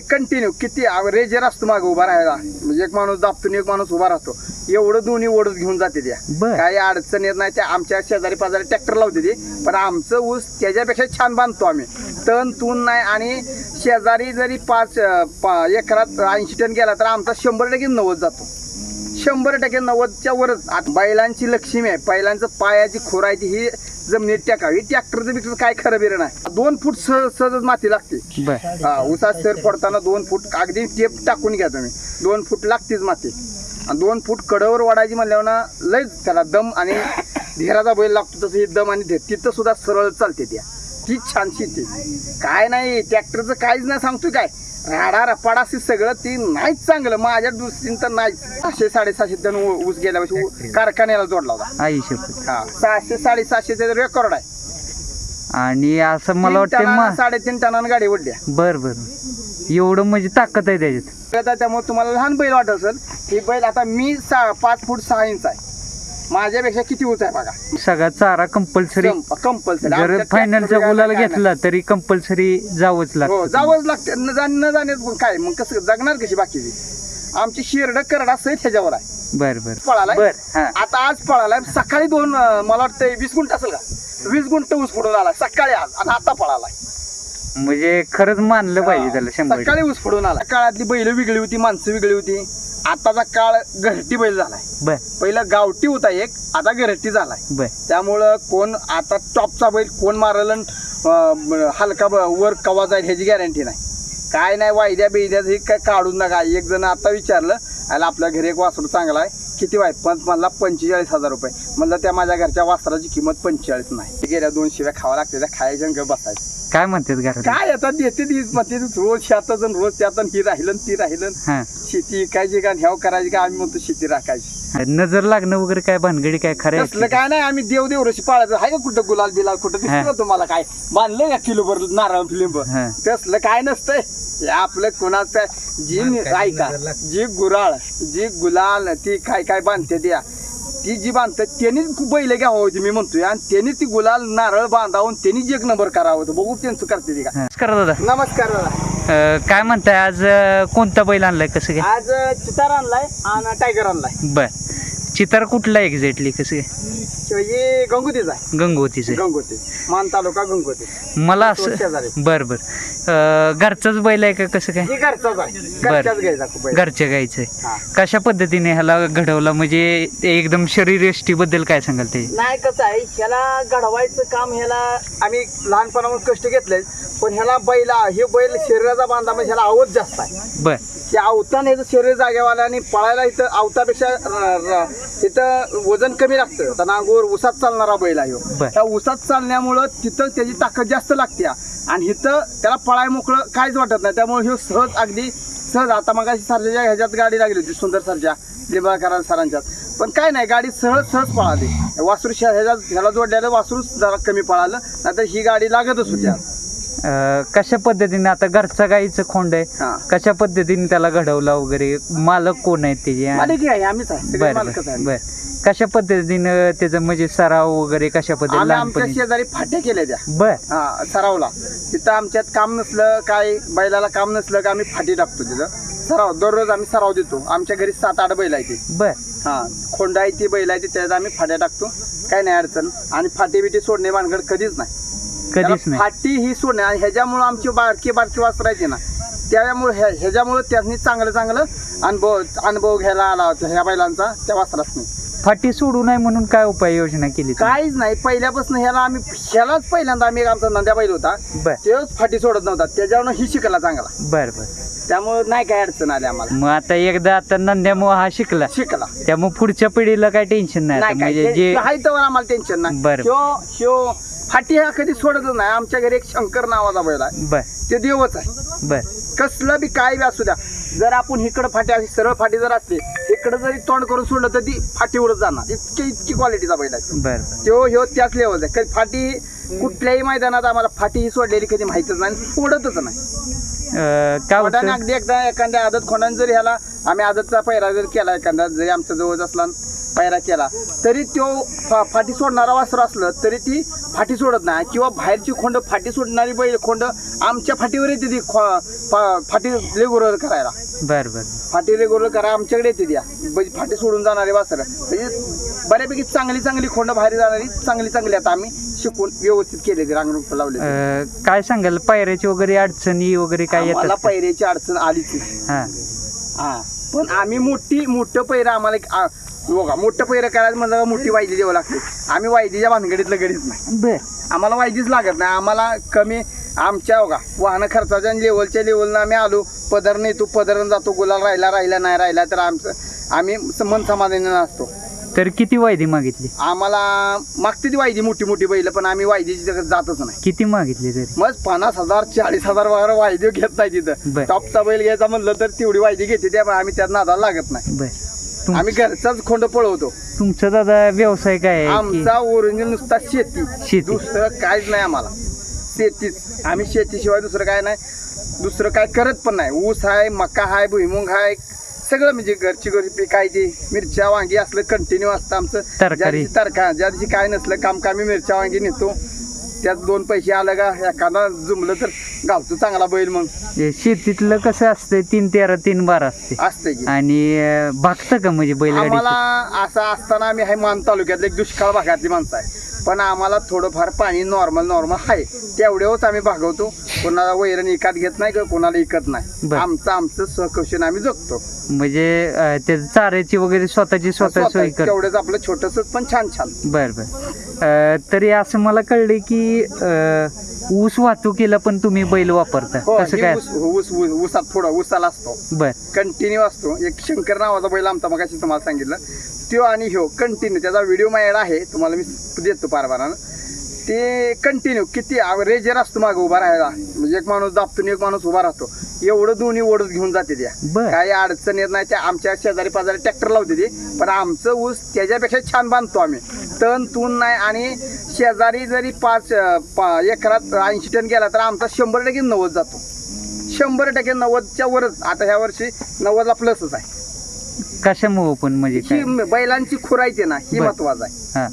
Continue किती razor असतो मागे उभा राहायला? म्हणजे एक माणूस दाबतो आणि एक माणूस उभा राहतो. एवढं दोन्ही ओढत घेऊन जाते त्या. बर. काही अडचण येत नाही त्या आमच्या शेजारी पाजारी ट्रॅक्टर लावते ते. पण आमचं ऊस त्याच्यापेक्षा छान बांधतो आम्ही. तण तून नाही आणि शेजारी जरी पाच अं, पा- एकरात ऐंशी टन गेला तर आमचा शंभर टक्के नव्वद जातो. शंभर टक्के नव्वदच्या वरच. आता बैलांची लक्ष्मी आहे. बैलांचं पायाची खोरायची ही जमिनीत टाकावी ट्रॅक्टरचं बिक्टर काय खरं बिरं नाही. दोन फूट सहज सहजच माती लागते. बर. हा उसात सर पडताना दोन फूट अगदी टेप टाकून घ्या तुम्ही. दोन फूट लागतेच माती. आणि दोन फूट कडवर वाढायची म्हणल्यावर ना लयच त्याला दम आणि धेराचा बैल लागतो तसं हे दम आणि धीर तिथं सुद्धा सरळ चालते त्या. ती छान शेती काय नाही ट्रॅक्टरचं काहीच नाही सांगतोय काय? राडा रपाडा असे सगळं ती नाहीच चांगलं. माझ्या दृष्टीने तर नाहीच. सहाशे साडेसहाशे टन ऊ- ऊस गेल्या वर्षी ऊ- कारखान्याला जोडला होता. आई शपथ हा. सहाशे साडेसहाशे रेकॉर्ड आहे. आणि असं मला वाटतं मा साडेतीन टनानं गाडी ओढल्या बर बर. एवढं म्हणजे ताकद आहे त्याच्यात. आता त्यामुळे तुम्हाला लहान बैल वाटत असेल ही बैल आता मी सहा पाच फूट सहा इंच आहे. माझ्यापेक्षा किती उंच आहे बघा. सगळा चारा कंपल्सरी कंपल्सरी जर फायनलचा गुलाल घेतला तरी कंपल्सरी जावंच हो लागतं. जावंच लागते. न जाण न जाण्यात पण काय? मग कसं जगणार कशी बाकीची आमची शिरड करडा सहित ह्याच्यावर आहे. बर बर. पळालाय? बर हा. आता आज पळालाय. सकाळी दोन अं, मला वाटतं वीस गुंठ असेल का? वीस गुंठ ऊस फोडून आला सकाळी आज. आणि आता पळालाय. म्हणजे खरंच मानलं पाहिजे त्याला शंभर सकाळी ऊस फोडून आला. काळातली बैल वेगळी होती माणसं वेगळी होती. आताचा काळ घरटी बैल झालाय. बर. पहिला गावठी होता एक आता घरटी झालाय. बर. त्यामुळं कोण आता टॉपचा बैल कोण मारल हलका ब- वर कवा जाईल ह्याची गॅरंटी नाही. काय नाही वायद्या बिद्या हे काय काढून नका. एक जण आता विचारलं आणि आपल्या घरी एक वासरू चांगला आहे. किती वाय पण म्हणला पंचेचाळीस हजार रुपये. म्हणलं त्या माझ्या घरच्या वासराची किंमत पंचेचाळीस नाही. गेल्या दोन शिव्या खावा लागते त्या खायच्या आणि बसायचं. काय म्हणतात घरात? काय आता देते ती म्हणते ती रोज शेतात आणि रोज त्यात आणि ही राहिलं आणि ती राहिलं. हा. शेती इकायची का ह्याव करायची का? आम्ही म्हणतो शेती राखायची. नजर लागणं वगैरे काय भानगडी काय खरं तसलं काय नाही. आम्ही देव देव रशी पाळायचं. आहे का कुठं गुलाल बिलाल? कुठं. दिसतं का तुम्हाला काय? बांधलं का किलोभर नारळ फिलिंब हा. तसलं काय नसतंय. हे आपलं कोणाचं जी ऐका. जी गुराळ जी गुलाल ती काय काय बांधते त्या? ती जी बांधतात त्यांनीच बैल घ्यावं होती मी म्हणतोय. आणि त्यांनी ती गुलाल नारळ बांधावून त्यांनीच एक नंबर करावं होतं. बघू त्यांचं करते ती का. नमस्कार दादा. नमस्कार दादा. अं, काय म्हणताय आज अं, कोणता बैल आणलाय कसं काय? आज चितार आणलाय आणि टायगर आणलाय. बर. चितार कुठला एक्झॅक्टली कसं काय? हे गंगोतीच आहे. गंगोतीचे गंगोती. मान तालुका गंगोती. मला तो असं शेजारी. बर बर. अं, घरचाच बैल आहे का कसं काय? हे घरचाच आहे. घरच्याच घ्यायचा खूप आहे. घरच्या गायचं आहे हा. कशा पद्धतीने ह्याला घडवला? म्हणजे ते एकदम शरीरबद्दल काय सांगाल ते? नाही कसं आहे ह्याला घडवायचं काम ह्याला आम्ही लहानपणापासून कष्ट घेतले पण ह्याला बैला हे बैल शरीराचा बांधा म्हणजे ह्याला आवत जास्त आहे. बर. ते आवतान ह्याचं शरीर जागेवाला आणि पळायला इथं आवतापेक्षा र- र- इथं वजन कमी लागतं. आता नांगोर उसात चालणारा बैल आहे ह्यो. बर. त्या उसात चालण्यामुळं तिथं त्याची ताकद जास्त लागते. आणि इथं त्याला पळाय मोकळं काहीच वाटत नाही. त्यामुळे ह्यो सहज अगदी सहज आता मग सरच्या ह्याच्यात गाडी लागली होती सुंदर सरच्या लिंबाळकरां सरांच्यात. पण काय नाही गाडी सहज सहज पळाली. वासरू ह्याच्यात ह्याला जोडलेलं वासरू जरा कमी पळालं नाहीतर ही गाडी लागतच होती आज. अं, कशा पद्धतीने आता घरचा गाईचं खोंड आहे? हा. कशा पद्धतीने त्याला घडवला वगैरे? मालक कोण आहेत त्याचे मालिक आहे आम्हीच आहे सगळे बर मालकच बर आहे बर. कशा पद्धतीनं त्याचं म्हणजे सराव वगैरे कशा पद्धतीने आम्ही आमच्या लहानपणी? शेजारी फाट्या केल्या त्या. बर. हा सरावला. तिथं आमच्यात काम नसलं काय बैलाला काम नसलं का आम्ही फाटी टाकतो तिथं. सराव दररोज आम्ही सराव देतो. आमच्या घरी सात आठ बैल आहे ती. बर. हा खोंडा आहे ती बैल आहे ती त्याच्यात आम्ही फाट्या टाकतो. काय नाही अडचण. आणि फाटी बिटी सोडणे भानगड कधीच नाही. कधीच त्याला नाही. फाटी ही सोडणे आणि ह्याच्यामुळं आमची बारकी बारकी वासरायची ना त्यामुळे ह्या ह्याच्यामुळं त्यांनी चांगलं चांगलं अनुभव अनुभव घ्यायला आला होता ह्या बैलांचा त्या वासरासनी. फाटी सोडू नये म्हणून काय उपाययोजना केली तुम्ही? काहीच नाही. पहिल्यापासून ह्याला आम्ही ह्यालाच पहिल्यांदा आम्ही एक आमचा नंद्या बैल होता. बर. तेच फाटी सोडत नव्हता. त्याच्यावर ही शिकला चांगला. बर बर. त्यामुळे नाही काय अडचण आली आम्हाला. मग आता एकदा आता नंद्यामुळे हा शिकला. शिकला. त्यामुळे पुढच्या पिढीला काय टेन्शन नाही आता. नाही काय म्हणजे जे आहे तर आम्हाला टेन्शन नाही. बरं. ह्यो ह्यो फाटी हा कधी सोडतच नाही. आमच्या घरी एक शंकर नावाचा बैल आहे. बर. ते देवच आहे. बर. कसलं बी काय बी असू द्या. जर आपण इकडं फाटी अशी सरळ फाटी जर असते इकडं जरी तोंड करून सोडलं तर ती फाटी उडत जाणार. इतकी इतकी क्वालिटीचा बैल आहे. बर तो ह्यो त्याच लेवलचा आहे. कधी फाटी कुठल्याही मैदानात आम्हाला फाटी ही सोडलेली कधी माहितच नाही आणि सोडतच नाही. अं, काय होतं? अगदी एकदा एखाद्या आदत खोंडाने जरी ह्याला आम्ही आदतचा पहिरा जर केला एखादा जरी आमच्या जवळ असला पायरा केला तरी तो फा फाटी सोडणारा वासर असलं तरी ती फाटी सोडत नाही. किंवा बाहेरची खोंड फाटी सोडणारी बैल खोंड आमच्या फाटीवर येते ती खो- फा- फाटी रेगुलर करायला. बर बर. फाटी रेगुलर करा आमच्याकडे येते त्या बैल फाटी सोडून जाणारे वासर. म्हणजे बऱ्यापैकी चांगली चांगली खोंड बाहेर जाणारी चांगली चांगली आता आम्ही शिकून व्यवस्थित केले ते रांगरूप लावले अं, काय सांगाल? पायऱ्याची वगैरे अडचणी वगैरे काय मला येतात का? पैऱ्याची अडचण आलीच हा. हा. पण आम्ही मोठी मोठं पैरं आम्हाला एक आ- बघा मोठं पैरं करायचं म्हणलं मोठी वायदी द्यावं लागते. आम्ही वायदीच्या भानगडीतलं गडीच नाही. बर. आम्हाला वायदीच लागत नाही. आम्हाला कमी आमच्या बघा वाहन खर्चाच्या लेवलच्या लेवलनं आम्ही आलो. पदर नेतो पदरनं जातो. गुलाल राहिला राहिला नाही राहिला तर आमचं आम्ही मन समाधानी नसतो. तर किती वायदी मागितली? आम्हाला मागते ती वायदी मोठी मोठी बैल पण आम्ही वायदीची जगात जातच नाही. किती मागितली तरी? मग पन्नास हजार चाळीस हजार वगैरे वायदे घेत नाही बर. तिथं टॉपचा बैल घ्यायचा म्हणलं तर तेवढी वायदी घेते त्यामुळे आम्ही त्यात नादाला लागत नाही. बर. आम्ही घरचाच खोंड पळवतो. तुमचा दादा व्यवसाय काय आहे की? आमचा ओरिजिनल नुसता शेती. शेती. दुसरं काहीच नाही आम्हाला. शेतीच. आम्ही शेतीशिवाय दुसरं काय नाही. दुसरं काय करत पण नाही. ऊस आहे मका आहे भुईमुंग आहे. सगळं म्हणजे घरची घरी पिकायची मिरच्या वांगी असलं कंटिन्यू असतं आमचं. तरकारी. ज्या दिवशी तरका ज्या दिवशी काय नसलं काम का आम्ही मिरच्या वांगी नेतो. त्यात दोन पैसे आलं का एखादा जुमलं तर घालतो चांगला बैल मग. हे शेतीतलं कसं असतंय तीन तेरा तीन बारा असते असतंय की. आणि भागतं का म्हणजे बैलगाडी आम्हाला असं असताना आम्ही आहे मान तालुक्यातले एक दुष्काळ भागातली माणसं आहे. पण आम्हाला थोडंफार पाणी नॉर्मल नॉर्मल आहे. तेवढ्यावरच आम्ही भागवतो. कोणाला वैरण विकत घेत नाही किंवा कोणाला विकत नाही. बर. आमचं आमचं सहकौशन आम्ही जगतो. म्हणजे अं, त्याचं चाऱ्याची वगैरे स्वतःची स्वतः सोय कर तेवढंच आपलं छोटस पण छान छान. बर बर. तरी असं मला कळलं की ऊस वाहतुकीला पण तुम्ही बैल वापरता. हो कसं ही काय? ऊस ऊस ऊस ऊसात थोडा ऊसाला असतो. बर. कंटिन्यू असतो. एक शंकर नावाचा बैल आमचा मगाशी तुम्हाला सांगितलं. तो आणि ह्यो कंटिन्यू त्याचा व्हिडिओ माझ्याकडे आहे. तुम्हाला मी देतो पारबारानं ते कंटिन्यू किती रेजर असतो मागं उभा राहायला. म्हणजे एक माणूस दाबतो आणि एक माणूस उभा राहतो. एवढं दोन्ही ओढत घेऊन जाते त्या. बर. काही अडचण येत नाही. त्या आमच्या शेजारी पाजारी ट्रॅक्टर लावते ते. पण आमचं ऊस त्याच्यापेक्षा छान बांधतो आम्ही. तण तून नाही आणि शेजारी जरी पाच पा- एकरात ऐंशी टन गेला तर आमचा शंभर टक्के नव्वद जातो. शंभर टक्के नव्वदच्या वरच. आता ह्या वर्षी नव्वदला प्लसच आहे. कशामुळं पण म्हणजे काय? ही बैलांची खुरायची ना ही बर. महत्वाचं आहे. हा.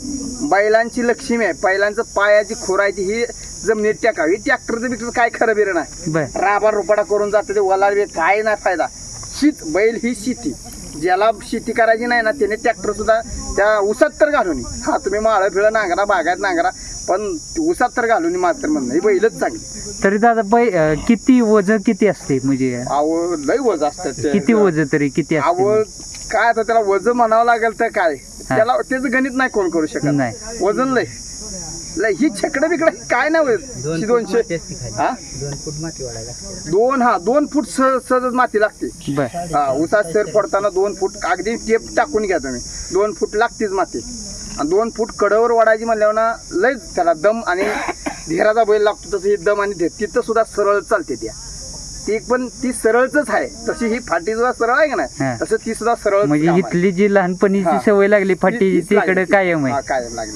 बैलांची लक्ष्मी आहे. बैलांचं पायाची खुरायची ही जमिनीत टाकावी. ट्रॅक्टरचं बिक्टर काय खरं बिरं नाही. बर. राबा रुपाडा करून जाते ते वलार बी काय नाही फायदा. शीत बैल ही शेती. ज्याला शेती करायची नाही ना त्याने ट्रॅक्टर सुद्धा त्या उसात तर घालून. हा तुम्ही माळं फिळं नांगरा बागायत नांगरा पण उसात तर घालून ये माझं तर म्हणणं. ही बैलच चांगली. तरी दादा बै अं, किती वज किती असते म्हणजे? आव लय वज असतात ते. किती वज तरी किती असते? आवड काय आता त्याला वजन म्हणावं लागेल तर काय? त्याला त्याचं गणित नाही कोण करू शकत. नाही. वजन लय. लय ही छकडं बिकडं काय नाही होत ही दोनशे हा? दोन हा दोन फूट सहज सहजच माती लागते. बर. हा उसात सर पडताना दोन फूट अगदी टेप टाकून घ्या तुम्ही. दोन फूट लागतेच माती. आणि दोन फूट कडावर वाढायची म्हणल्यावर ना लय त्याला दम आणि धेराचा बैल लागतो तसं ही दम आणि धेर तिथं सुद्धा सरळ चालते त्या. ती पण ती सरळच आहे. तशी ही फाटी सुद्धा सरळ आहे का. नाही? तसं ती सुद्धा सरळ म्हणजे इथली जी लहानपणीची. सवय लागली फाटी तिकडे कायम आहे. कायम लागली.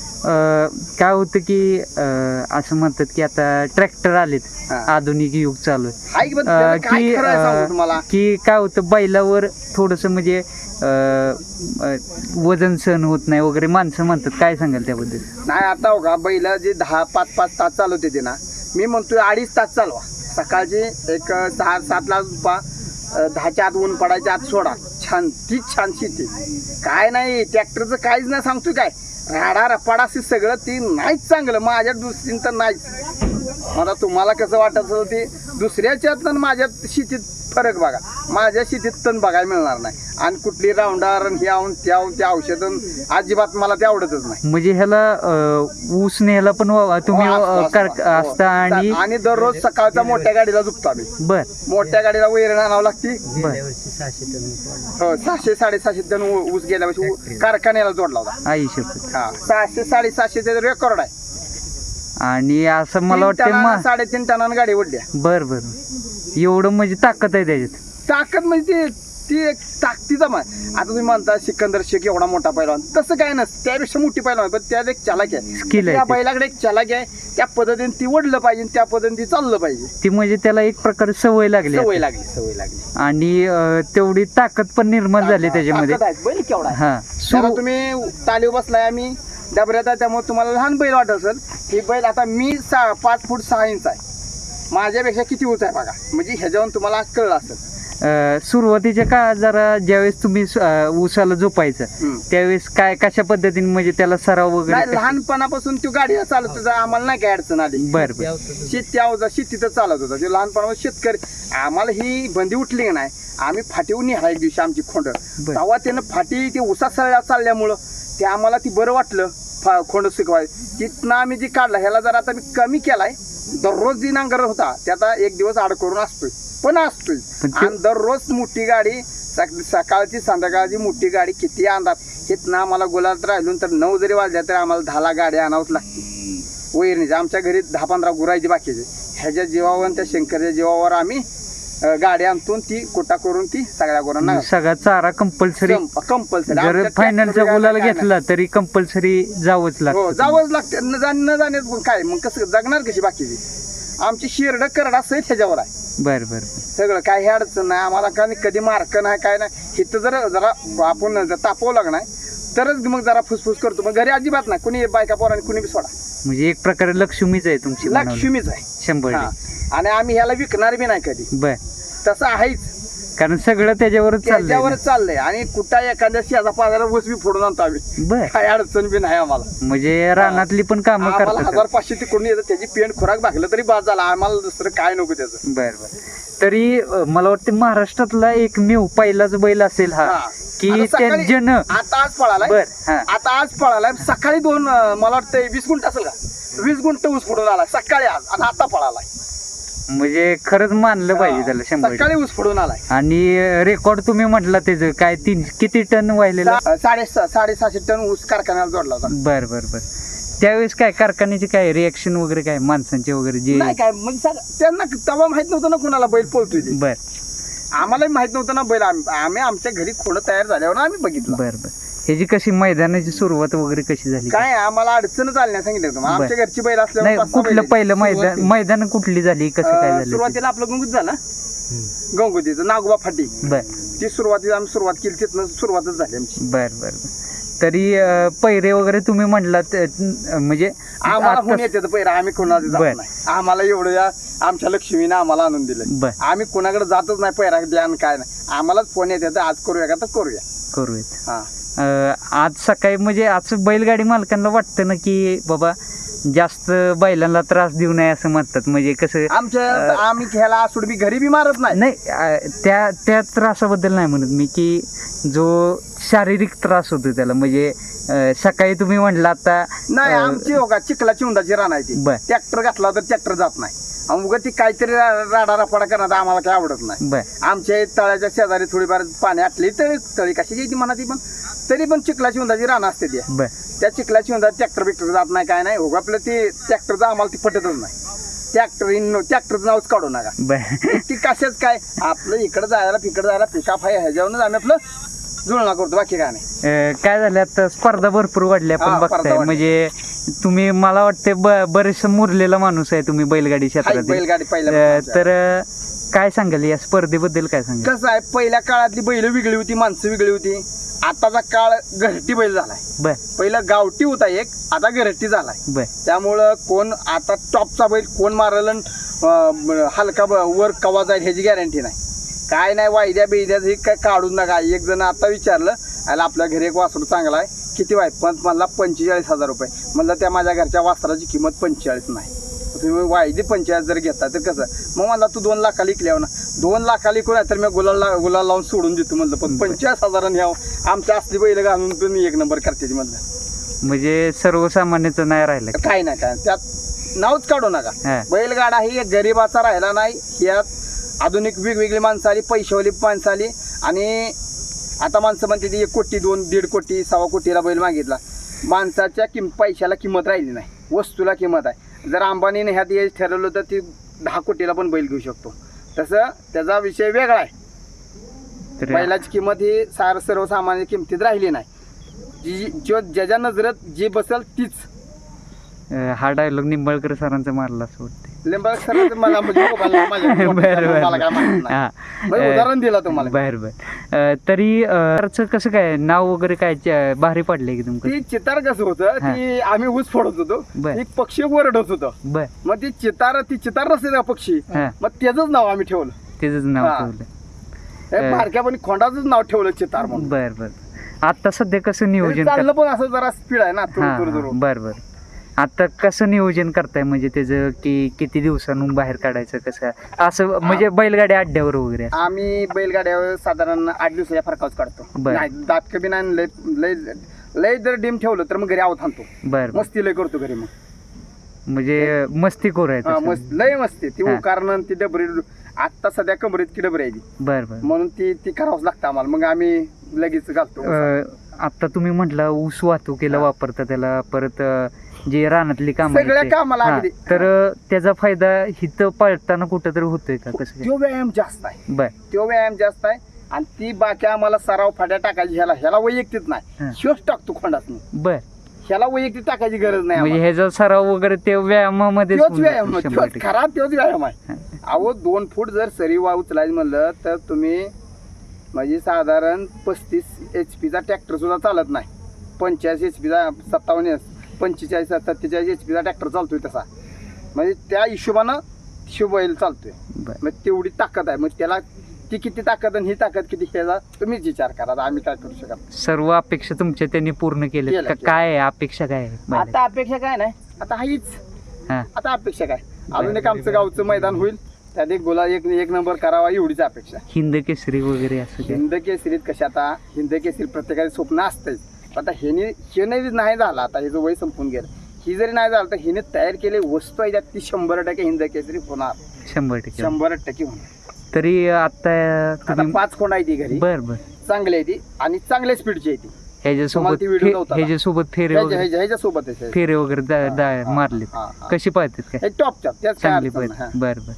काय होतं की असं म्हणतात की आता ट्रॅक्टर आलेत. आधुनिक युग चालू आहे. की की काय होतं बैलावर थोडस म्हणजे वजन सहन होत नाही वगैरे माणसं म्हणतात. काय सांगाल त्याबद्दल? नाही आता हो का बैल जे दहा पाच पाच तास चालवते ते ना मी म्हणतोय अडीच तास चालवा. सकाळची एक सहा सातला पा दहाच्या आत ऊन पडायच्या आत सोडा. छान तीच छान शेती. काय नाही ट्रॅक्टरचं काहीच नाही सांगतोय काय? राडा रपाडा सगळं ती नाहीच चांगलं. माझ्या दृष्टीनं तर नाहीच. मला तुम्हाला कसं वाटत असेल ते दुसऱ्याच्यात आणि माझ्या शेतीत फरक बघा. माझ्या शेतीत तण बघायला मिळणार नाही. आणि कुठली राऊंडार आणि ह्याहून त्याहून त्या औषधं अजिबात मला ते आवडतच नाही. म्हणजे ह्याला ऊस न्यायला पण तुम्ही हो, असतो. असता. आणि आणि दररोज सकाळच्या मोठ्या गाडीला झुकतो आम्ही. बर. मोठ्या गाडीला वैरण आणावं लागते. हो, सहाशे साडेसहाशे टन ऊस गेल्या वर्षी कारखान्याला जोडला होता. आई शपथ हा सहाशे साडेसहाशे ते रेकॉर्ड आहे. आणि असं मला तीन वाटतं टनानं, मा साडेतीन टनानं गाडी ओढल्या. बर बर एवढं म्हणजे ताकद आहे त्याच्यात. ताकद म्हणजे ते ती एक ताकदीचा मान आता तुम्ही म्हणता सिकंदर शेख एवढा मोठा पैलवान. तसं काय नसतं. त्यापेक्षा मोठी पैलवान पण त्यात एक चालाक आहे. Skill आहे त्या ते. बैलाकडे एक चालाक आहे. त्या पद्धतीने ती ओढलं पाहिजे त्या पद्धतीने ती चाललं पाहिजे. ती म्हणजे त्याला एक प्रकारे सवय लागली सवय. लागली सवय लागली. आणि अं, तेवढी ताकद पण निर्माण झाली त्याच्यामध्ये. ताकद आहे. बैल केवढा आहे. हा. त्याला सुरू तुम्ही तालीव बसलाय आम्ही. डबऱ्यात आहे त्यामुळे तुम्हाला लहान बैल वाटत असेल ही बैल आता मी सहा पाच फूट सहा इंच आहे. माझ्यापेक्षा किती उंच आहे बघा. म्हणजे ह्याच्यावरून तुम्हाला कळलं असेल. अं, सुरुवातीच्या काळात जरा ज्यावेळेस तुम्ही स- अं, ऊसाला झोपायचं हम्म. त्यावेळेस काय कशा पद्धतीने म्हणजे त्याला सराव नाही वगैरे लहानपणापासून तो गाडी चालत होता आम्हाला नाही काय अडचण आली. बर बर. शेती अवजार शेतीतच चालत होता. तो लहानपणापासून शेतकरी आम्हाला ही बंदी उठली की नाही आम्ही निघाला एक दिवशी आमची खोंड. बर. तेव्हा त्यानं फाटी ते उसा सळल्या चालल्यामुळं ते आम्हाला ती बरं वाटलं फा खोंड शिकवाय तिथनं आम्ही जी काढला ह्याला जर आता मी कमी केलाय. दररोज जी नांगर होता ते आता एक दिवस आड करून असतोय. पण असतोय. आणि दररोज मोठी गाडी सक- सकाळची संध्याकाळची मोठी गाडी किती आणतात तिथनं आम्हाला गुलाबात राहिलून तर नऊ जरी वाजल्या तरी आम्हाला दहाला गाड्या आणावंच लागते. वैरणीच्या आमच्या घरी दहा पंधरा गुरायची बाकीचे ह्याच्या जीवावर त्या शंकरच्या जीवावर आम्ही अं, गाडी आणतून ती कोटा करून ती सगळ्या गुरांना सगळा चारा कंपल्सरी कंपल्सरी जर फायनलचा गुलाल घेतला तरी कंपल्सरी जावंच हो लागतं. जावंच लागते. न जाण न जाण्यात पण काय? मग कसं जगणार कशी बाकीची? आमची शिरड करडा सहित ह्याच्यावर आहे. बर बर बर. सगळं काय हे अडचण नाही. आम्हाला कधी कधी मार्क नाही काय नाही. इथं जर जरा आपण जर तापवलं नाही तरच मग जरा फुसफुस करतो. मग घरी अजिबात नाही. कुणी बायका पोरांनी कुणी बी सोडा. म्हणजे एक प्रकारे लक्ष्मीच आहे तुमची. लक्ष्मीच आहे. शंभर हा. टक्के. आणि आम्ही ह्याला विकणार बी नाही कधी. बर. तसं आहेच. कारण सगळं त्याच्यावरच चाललंय त्याच्यावरच चाललंय. आणि कुठं एखाद्या शेजा पाजाला ऊस बी फोडून आणतो आम्ही. बर. काय अडचण बी नाही आम्हाला. म्हणजे रानातली पण कामं आम्हाला करतात हजार पाचशे तिकडून येतं. त्याची पेंट खुराक भागलं तरी बाद झाला. आम्हाला दुसरं काय नको त्याचं. बर बर. तरी अं, मला वाटतं महाराष्ट्रातला एकमेव पहिलाच बैल असेल हा. हा. की आता त्या सकाळी- जन आता आज पळालाय. बर हा. आता आज पळालाय. सकाळी दोन अं, मला वाटतं वीस गुंठ असेल का? वीस गुंठ ऊस फोडून आलाय सकाळी आज. आणि आता पळालाय. म्हणजे खरंच मानलं पाहिजे त्याला शंभर टक्के. सकाळी ऊस फोडून आलाय. आणि रेकॉर्ड तुम्ही म्हटला त्याचं काय तीन किती टन वाहिलेलं? सा- साडे साडेसहाशे टन ऊस कारखान्याला जोडला होता. बर बर बर. त्यावेळेस काय कारखान्याची काय रिएक्शन वगैरे काय? माणसांचे वगैरे जे नाही काय म्हणजे सग- त्यांना तेव्हा माहीत नव्हतं ना कुणाला बैल पळतोय ते. बर. आम्हालाही माहीत नव्हतं ना बैल. आम- आम्ही आमच्या घरी खोडं तयार झाल्यावर आम्ही बघितलं. बर बर. ह्याची कशी मैदानाची सुरुवात वगैरे कशी झाली? काय आम्हाला अडचणच आली नाही सांगितलं बर. आमच्या घरची बैल असल्यामुळे नाही कुठलं. पहिलं मैदान? मैदान कुठली झाली? कसं काय झालं सुरुवातीला आपलं गंगूत झालं. गंगोतीचं नागोबा फाटी. ते? बर. ती सुरुवातीला आम्ही सुरुवात केली तिथनं सुरुवातच झाली आमची. बर बर बर. तरी अं, पैरे वगैरे तुम्ही म्हटलात अं, म्हणजे आम्हाला कोण येते पहिला आम्ही कोणाला बर. जात नाही. आम्हाला एवढं या आमच्या लक्ष्मीने आम्हाला आणून दिलं. बर. आम्ही कोणाकडे जातच नाही पैरा द्या आणि काय नाही. आम्हालाच फोन येते आज करूया का तर करूया. करूयात. हा. आज सकाळी म्हणजे आज बैलगाडी मालकांना वाटतं ना की बाबा जास्त बैलांना त्रास देऊ नये असं म्हणतात. म्हणजे कसं आमच्या आम्ही ह्याला आसूड बी घरी बी मारत नाही. नाही त्या त्या त्रासाबद्दल नाही म्हणत मी की जो शारीरिक त्रास होतो त्याला. म्हणजे सकाळी तुम्ही म्हटलं आता नाही आमची हो का रान आहे ती. बर. ट्रॅक्टर घातला तर ट्रॅक्टर जात नाही. उगा ती काहीतरी रा- राडा करणार आम्हाला काय आवडत नाही. बर. आमच्या तळ्याच्या शेजारी थोडीफार पाणी आटली तळी तळी कशी येते म्हणा ती पण. तरी पण चिखलाची उंदाची रान असते ती. बर. त्या चिखलाची उंदा ट्रॅक्टर बिक्टर जात नाही काय नाही. हो आपलं ते ट्रॅक्टरचं आम्हाला ती पटतच नाही. ट्रॅक्टर ट्रॅक्टरचं नावच काढू नका. बर. ती कशाच काय? आपलं इकडं जायला तिकडं जायला पिकाप आहे ह्याच्यावरूनच आम्ही आपलं जुळणा करतो बाकी काय नाही. अं, काय झालं आता स्पर्धा भरपूर वाढल्या हा, स्पर्धा बघताय वाढल्या. म्हणजे तुम्ही मला वाटते बरेचसा मुरलेला माणूस आहे तुम्ही बैलगाडी हाय, क्षेत्रात बैलगाडी पहिल्या तर अं, काय सांगाल या स्पर्धेबद्दल काय सांगाल? कसं आहे पहिल्या काळातली बैल वेगळी होती माणसं वेगळी होती. आताचा काळ घरटी बैल झालाय. बर. पहिलं गावठी होता एक आता घरटी झालाय. बर. त्यामुळं कोण आता टॉपचा बैल कोण मारल हलका ब- वर कवा जाईल ह्याची गॅरंटी नाही. काय नाही वायद्या बिद्या हे काय काढून नका. एक जण आता विचारलं आणि आपल्या घरी एक वासरू चांगला आहे. किती वाय पण मला पंचेचाळीस हजार रुपये. म्हणलं त्या माझ्या घरच्या वासराची किंमत पंचेचाळीस नाही. तुम्ही वायदी पंचेचाळीस जर घेता तर कसं? मग मला तू दोन लाखाला इकल्यावर ना. दोन लाखाला इकून तर मी गुलाल गुलाल लावून सोडून देतो म्हणलं. पण पंचेचाळीस हजारांनी यावं आमच्या असली बैल घालून पण एक नंबर करते म्हणलं. म्हणजे सर्वसामान्याचं नाही राहिलं काय नाही काय त्यात नावच काढू नका. बैलगाडा ही एक गरीबाचा राहिला नाही यात आधुनिक वेगवेगळी माणसं आली पैशावाली माणसं आली. आणि आता माणसं म्हणते ती एक कोटी दोन दीड कोटी सव्वा कोटीला बैल मागितला. माणसाच्या किम पैशाला किंमत राहिली नाही. वस्तूला किंमत आहे. जर अंबानीने ह्यात यायचं ठरवलं तर ती दहा कोटीला पण बैल घेऊ शकतो. तसं त्याचा विषय वेगळा आहे. तर बैलाची किंमत ही सार सर्वसामान्य किमतीत राहिली नाही. जी जो ज्याच्या नजरेत जी बसल तीच. हा डायलॉग निंबाळकर सरांचा मारला असं वाटतं मला म्हणजे माझ्या बरं मोबाईल- मला काय माहीत बरं नाही. हा. म्हणजे उदाहरण दिलं तुम्हाला. बर बर. अं, तरी अं, घरचं कसं काय नाव वगैरे काय च- भारी पडले की तुमचं? ती चितार कसं होतं हा. ती आम्ही ऊस फोडत होतो. बर. ती पक्षी ओरडत होतं. बर. मग ती चितार ती चितार नसते का पक्षी. हा. मग त्याच नाव आम्ही ठेवलं. त्याच नाव हा. ठेवलं. हे अं. बारक्यापणी खोंडाच नाव ठेवलं चितार म्हणून. बर बर. आता सध्या कसं नियोजन चाललं पण असं जरा स्पीड आहे ना हा तुरु तुरु तुरु. बर बर. आता कसं नियोजन करताय? म्हणजे त्याचं की किती दिवसांहून बाहेर काढायचं कसं? असं म्हणजे बैलगाडी अड्ड्यावर वगैरे. आम्ही बैलगाड्यावर साधारण आठ दिवसाच्या फरकाच काढतो. बर. नाही दात कमी नाही लय लय लय जर डिम ठेवलं तर मग घरी आव थांबतो बर मस्ती लय करतो घरी मग. म्हणजे मस्ती हा. मस्त लय मस्ती. ती हा. कारण ती डबरी आता सध्या कमरेत की डबरी आहे ती. बर बर. म्हणून ती ती करावंच लागतं आम्हाला. मग आम्ही लगेच घालतो. अं, आता तुम्ही म्हटलं ऊस वाहतुकीला. वापरता त्याला. परत अं, जे रानातली काम सगळ्या कामाला. तर त्याचा फायदा हिथं पळताना कुठंतरी होतोय का? कसं काय? तो व्यायाम जास्त आहे. बर. तो व्यायाम जास्त आहे. आणि ती बाकी आम्हाला सराव फाट्या टाकायची ह्याला ह्याला वैयक्तिक हा. नाही शिवच टाकतो खोंडात बर. ह्याला वैयक्तिक टाकायची गरज नाही म्हणजे आम्हाला. ह्याचा सराव वगैरे ते व्यायामामध्ये तोच व्यायाम तोच खरा तोच व्यायाम आहे. अहो दोन फूट जर सरी वा उचलायचं म्हणलं तर तुम्ही म्हणजे साधारण पस्तीस एच पीचा ट्रॅक्टर सुद्धा चालत नाही. पंचेचाळीस एच पीचा सत्तावन्न पंचेचाळीस सत्तेचाळीस एच पीचा ट्रॅक्टर चालतोय तसा. म्हणजे त्या हिशोबानं शिवबैल चालतोय. बर. मग तेवढी ताकद आहे. मग त्याला ती किती ताकद आणि ही ताकद किती ह्याचा तुम्हीच विचार करा. आम्ही काय करू शकत नाही. सर्व अपेक्षा तुमच्या त्यांनी पूर्ण केल्या केल्या, का केल्या. काय आहे? अपेक्षा काय आहे? बैलाची? आता अपेक्षा काय नाही. आता हीच हा. आता अपेक्षा काय? अजून एक आमचं गावचं मैदान होईल. त्यात एक गोला एक एक नंबर करावा एवढीच अपेक्षा. हिंद केसरी वगैरे असं हिंद केसरीत कशा आता हिंद केसरी प्रत्येकाचे स्वप्न असतंच. आता हेने हे नाही झालं आता हे जो वय संपून गेलं ही जरी नाही झालं तर हिने तयार केले वस्तू आहे त्यात ती शंभर टक्के हिंद केसरी होणार. शंभर टक्के. शंभर टक्के होणार. तरी आता आता तुम्ही पाच खोंड आहे ती घरी? बर बर. चांगली आहे ती आणि चांगल्या स्पीडची आहे ती. ह्याच्यासोबत ती. ह्याच्यासोबत फेरे ह्याच्या वगैरे ह्याच्या- ह्याच्या सोबत आहे फेरे वगैरे दा- दा- मारले हा, हा. कशी पाहतात काय? हे टॉपच्या त्याच काय चांगली अडचण नाही. पाहतात. बर बर.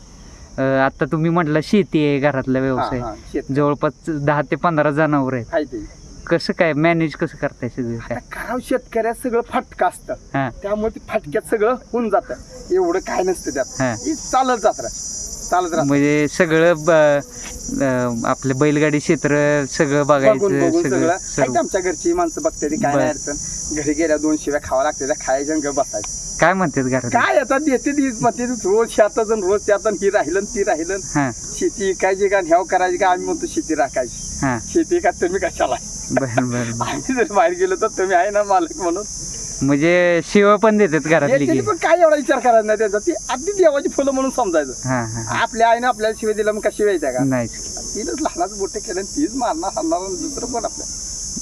अं, आता तुम्ही म्हटलं शेती आहे घरातला हा, व्यवसाय हा, शेत. जवळपास दहा ते पंधरा जनावर आहेत. आहे ते. कसं काय मॅनेज कसं करताय सगळं काय? आता करावं शेतकऱ्यात सगळं फाटकं असतं. हा. त्यामुळे ती फाटक्यात सगळं होऊन जातं. एवढं काय नसतं त्यात. हा. ही चालत जात राह चालत राहत. म्हणजे सगळं ब- अं, आपलं बैलगाडी क्षेत्र सगळं बघून बघायचं सगळं सगळं. आहे सर्व आमच्या घरची माणसं बघते काय बर. नाही अडचण. घरी गेल्या दोन शिव्या खावा लागते त्या खायच्या आणि गप बसायचं काय म्हणतात घरात? काय आता देते ती रोज शेतात आणि रोज त्यात आणि ही राहिलं आणि ती राहिलं हा. शेती इकायची का ह्याव करायची का? आम्ही म्हणतो शेती राखायची. हा. शेती का तुम्ही कशाला? बर बर बर. आम्ही जर बाहेर गेलो तर तुम्ही आहे ना मालक म्हणून. म्हणजे शिव पण देतात घरातली येते की. ती पण काय एवढा विचार करायचा नाही त्याचा? ती अगदी देवाची फुलं म्हणून समजायचं. हा हा हा. आपल्या आईनं आपल्याला शिवाय दिला मग कशी व्हायच्या का? नाहीच. तिनंच लहानाचं बोटे केलं आणि तीच मारणार हाणणार आणि दुसरं कोण आपल्या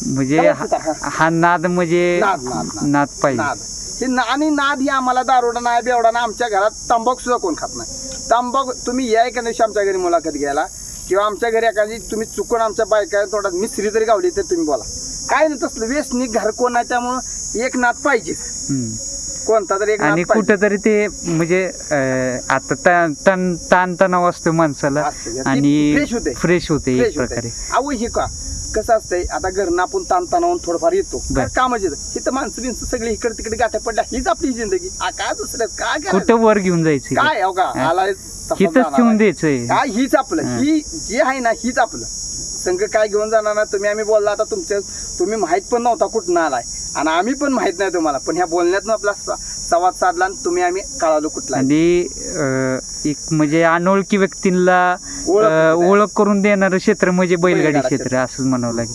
म्हणजे हा? हा नाद म्हणजे नाद, नाद, नाद. नाद पाहिजे. नाद. हे ना आणि नाद ही आम्हाला दारोडा नाही बेवडा नाही आमच्या घरात तंबाखू सुद्धा कोण खात नाही तंबाखू तुम्ही या एका दिवशी आमच्या घरी मुलाखत घ्यायला किंवा आमच्या घरी एखादी तुम्ही चुकून आमच्या बायका थोडा मिस्त्री जरी गावली तर तुम्ही बोला काय नाही तसलं व्यसनिक घर कोण नाही त्यामुळं एक नाद पाहिजेच. कोणता तरी एक आणि नाद पाहिजे कुठंतरी ते म्हणजे अं, आता तण ताण तणाव असतो माणसाला असतं. आणि होते. फ्रेश होते एक फ्रेश होते. प्रकारे अहो हे का कसं असतंय आता घरनं आपण ताण तणावून थोडंफार येतो बर. कामच येतं इथं माणसं बिनसं सगळी इकडे तिकडे गाठ्या पडल्या हीच आपली जिंदगी आ, काय दुसरं काय करायचं? कुठं वर घेऊन जायचं काय अहो का हा. आलाय तसाच हिथंच जाणार ठेवून आहे. द्यायचंय काय हीच आपलं हा. ही जे आहे ना हीच आपलं संघ काय घेऊन जाणार ना तुम्ही आम्ही बोलला आता तुमच्या तुम्ही माहीत पण नव्हता कुठं आलाय आणि आम्ही पण माहीत नाही तुम्हाला पण ह्या बोलण्यातून आपला स- संवाद साधला आणि तुम्ही आम्ही कळालो कुठला आहे. आणि अं, एक म्हणजे अनोळखी व्यक्तींना अं. ओळख करून देणारं क्षेत्र म्हणजे बैलगाडी क्षेत्र. असंच म्हणावं लागेल.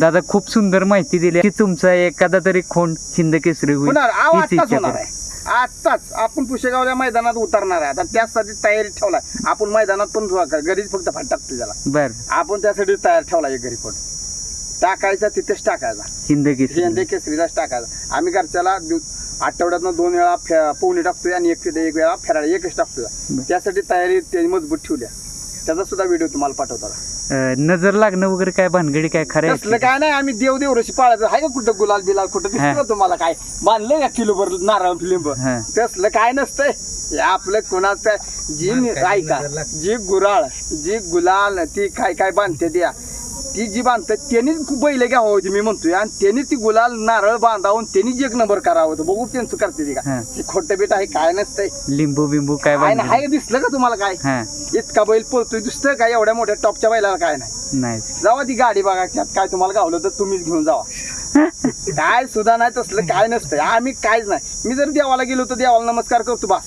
दादा खूप सुंदर माहिती दिली की तुमचा एखादा तरी खोंड हिंद केसरी होईल. होणार. आव हीच आत्ताच इच्छा होणार करा. आहे. आत्ताच आपण पुशेगावच्या मैदानात उतरणार आहे. आता त्यासाठी तयारी ठेवलाय. आपण मैदानात पण का घरीच फक्त फाट टाकतो त्याला. बर. आपण त्यासाठी तयार ठेवलाय घरी पण टाकायचा तिथेच टाकायचा. हिंद केसरी केसरीलाच टाकायचा. आम्ही घरच्याला दिव- आठवड्यातनं दोन वेळा फे- पोहणी टाकतोय आणि एक एक वेळा फेराळी एकच टाकतोय. त्यासाठी तयारी त्यांनी मजबूत ठेवल्या त्याचा सुद्धा व्हिडिओ तुम्हाला पाठवतो. अं, नजर लागणं वगैरे काय भानगडी काय खरं तसलं काय नाही आम्ही देव देव रशी पाळायचं. आहे का कुठं गुलाल बिलाल कुठं. दिसतं का तुम्हाला काय? बांधलंय का किलोभर नारळ लिंब हा. तसलं काय नसतंय. हे आपलं कोणाचं जी ऐका जी गुराळ जी गुलाल ती काय काय बांधते द्या ती जी बांधतात त्यांनीच बैल घ्यावं होती मी म्हणतोय. आणि त्यांनी ती गुलाल नारळ बांधावून त्यांनीच एक नंबर करावं होतं. बघू त्यांचं करते ती का. हा. ती खोटं बीट आहे काय नसतंय. लिंबू बिंबू काय काय नाही बांधलं? हाय दिसलं का तुम्हाला काय? हा. इतका बैल पळतोय दिसतं काय एवढ्या मोठ्या टॉपच्या बैलाला काय नाही. नाही जावा ती गाडी बघा त्यात काय तुम्हाला गावलं तर तुम्हीच घेऊन जावा. काय सुद्धा नाही तसलं काय नसतं आम्ही काहीच नाही. मी जर देवाला गेलो तर देवाला नमस्कार करतो बा.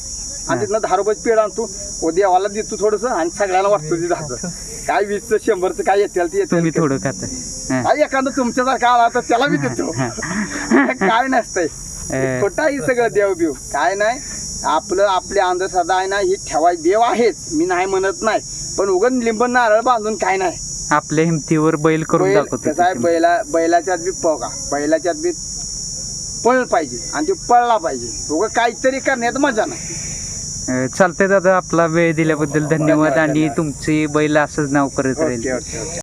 आणि तिथनं दहा रुपये पेड आणतो. ओ देवाला देतो थोडस आणि सगळ्याला वाटतो ते दहाचं काय वीसचं शंभरचं काय येतील ते तुम्ही येतील थोडं खाता. हा. काय एखादं तुमच्यासारखा आला तर त्याला मी देतो. काय नसतंय. अं, खोटा ही सगळं देव बिव. काय नाही. आपलं आपले अंधश्रद्धा आहे ना ही ठेवाय देव आहेच मी नाही म्हणत नाही. पण उगन लिंब नारळ बांधून काय नाही. आपल्या हिमतीवर बैल करून बैल दाखवतो कसं आहे बैला बैलाच्यात बी पगा बैलाच्यात बी पळ पाहिजे. आणि ते पळला पाहिजे. उगं काहीतरी करण्यात मजा नाही. चालतंय दादा आपला वेळ दिल्याबद्दल धन्यवाद आणि तुमची बैल असंच नाव करत राहील.